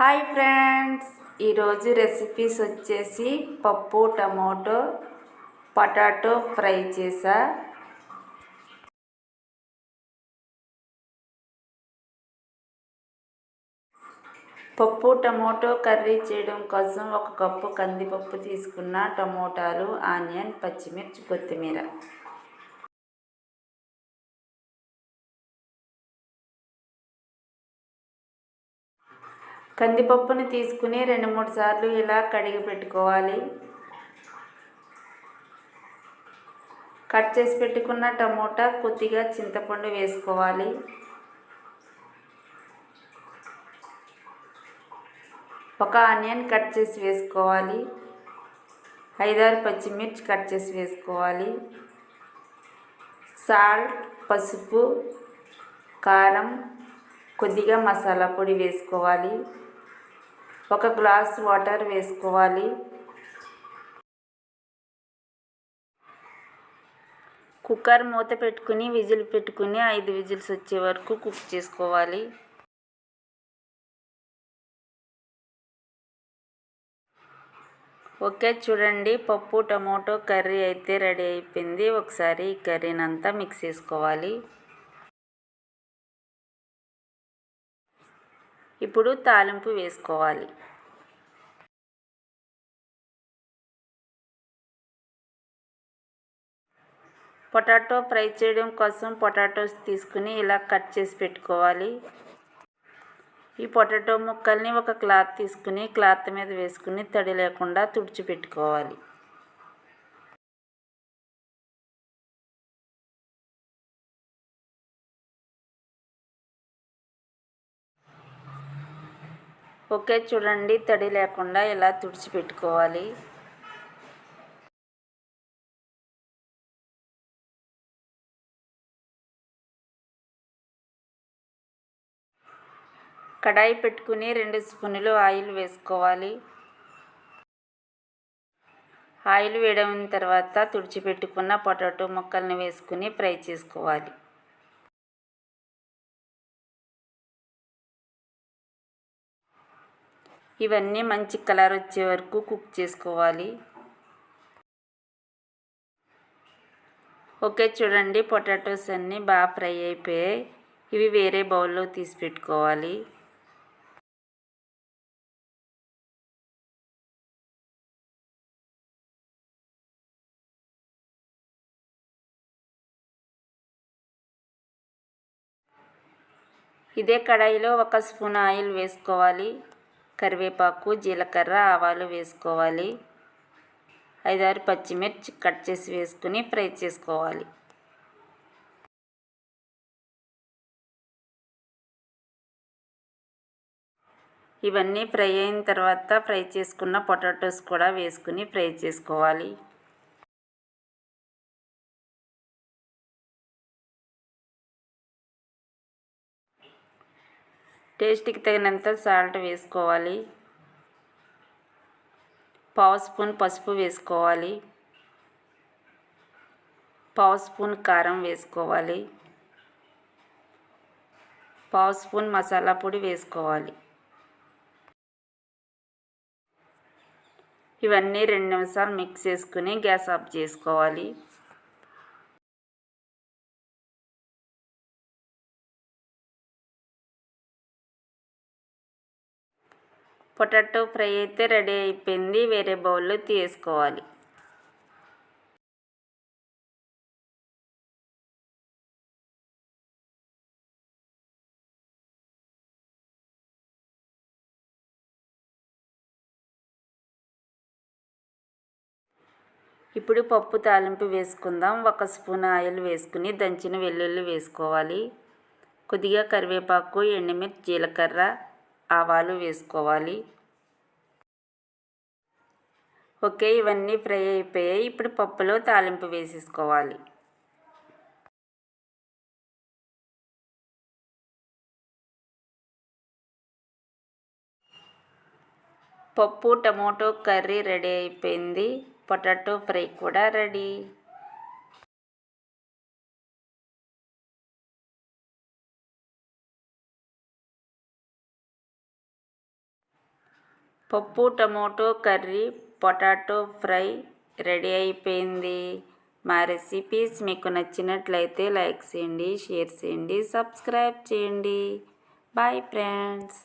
Hi friends. ఈరోజు recipes వచ్చేసి పప్పు టమోటో పొటాటో ఫ్రై చేసా. పప్పు టమోటో కర్రీ చేయడం కోసం ఒక కప్పు కందిపప్పు తీసుకున్న టమోటాలు ఆనియన్ పచ్చిమిర్చి కొత్తిమీర. కందిపప్పుని తీసుకుని రెండు మూడు సార్లు ఇలా కడిగి పెట్టుకోవాలి. కట్ చేసి పెట్టుకున్న టమోటా కొద్దిగా చింతపండు వేసుకోవాలి. ఒక ఆనియన్ కట్ చేసి వేసుకోవాలి. ఐదారు పచ్చిమిర్చి కట్ చేసి వేసుకోవాలి. సాల్ట్ పసుపు కారం కొద్దిగా మసాలా పొడి వేసుకోవాలి. ఒక గ్లాస్ వాటర్ వేసుకోవాలి. కుక్కర్ మూత పెట్టుకుని విజిల్ పెట్టుకుని ఐదు విజిల్స్ వచ్చే వరకు కుక్ చేసుకోవాలి. ఓకే చూడండి. పప్పు టమోటో కర్రీ అయితే రెడీ అయిపోయింది. ఒకసారి ఈ కర్రీని అంతా మిక్స్ చేసుకోవాలి. ఇప్పుడు తాలింపు వేసుకోవాలి. పొటాటో ఫ్రై చేయడం కోసం పొటాటోస్ తీసుకుని ఇలా కట్ చేసి పెట్టుకోవాలి. ఈ పొటాటో ముక్కల్ని ఒక క్లాత్ తీసుకుని క్లాత్ మీద వేసుకుని తడి లేకుండా తుడిచిపెట్టుకోవాలి ఓకే చూడండి తడి లేకుండా ఇలా తుడిచిపెట్టుకోవాలి. కడాయి పెట్టుకుని రెండు స్పూన్లు ఆయిల్ వేసుకోవాలి. ఆయిల్ వేడైన తర్వాత తుడిచిపెట్టుకున్న పొటాటో ముక్కల్ని వేసుకుని ఫ్రై చేసుకోవాలి. ఇవన్నీ మంచి కలర్ వచ్చే వరకు కుక్ చేసుకోవాలి. ఓకే చూడండి పొటాటోస్ అన్నీ బాగా ఫ్రై అయిపోయాయి. ఇవి వేరే బౌల్లో తీసి పెట్టుకోవాలి. ఇదే కడాయిలో ఒక స్పూన్ ఆయిల్ వేసుకోవాలి. కరివేపాకు జీలకర్ర ఆవాలు వేసుకోవాలి. ఐదారు పచ్చిమిర్చి కట్ చేసి వేసుకుని ఫ్రై చేసుకోవాలి. ఇవన్నీ ఫ్రై అయిన తర్వాత ఫ్రై చేసుకున్న పొటాటోస్ కూడా వేసుకుని ఫ్రై చేసుకోవాలి. టేస్ట్కి తగినంత సాల్ట్ వేసుకోవాలి. పావు స్పూన్ పసుపు వేసుకోవాలి. పావు స్పూన్ కారం వేసుకోవాలి. పావు స్పూన్ మసాలా పొడి వేసుకోవాలి. ఇవన్నీ రెండు నిమిషాలు మిక్స్ చేసుకుని గ్యాస్ ఆఫ్ చేసుకోవాలి. పొటాటో ఫ్రై అయితే రెడీ అయిపోయింది. వేరే బౌల్లో తీసుకోవాలి. ఇప్పుడు పప్పు తాలింపు వేసుకుందాం. ఒక స్పూన్ ఆయిల్ వేసుకుని దంచిన వెల్లుల్లి వేసుకోవాలి. కొద్దిగా కరివేపాకు ఎండుమిర్చి జీలకర్ర ఆవాలు వేసుకోవాలి. ఓకే ఇవన్నీ ఫ్రై అయిపోయాయి. ఇప్పుడు పప్పులో తాలింపు వేసేసుకోవాలి. పప్పు టమోటో కర్రీ రెడీ అయిపోయింది. పొటాటో ఫ్రై కూడా రెడీ. పప్పు tomato curry potato fry ready అయిపోయింది. మా రెసిపీస్ మీకు నచ్చినట్లయితే లైక్ చేయండి షేర్ చేయండి సబ్స్క్రైబ్ చేయండి. Bye friends.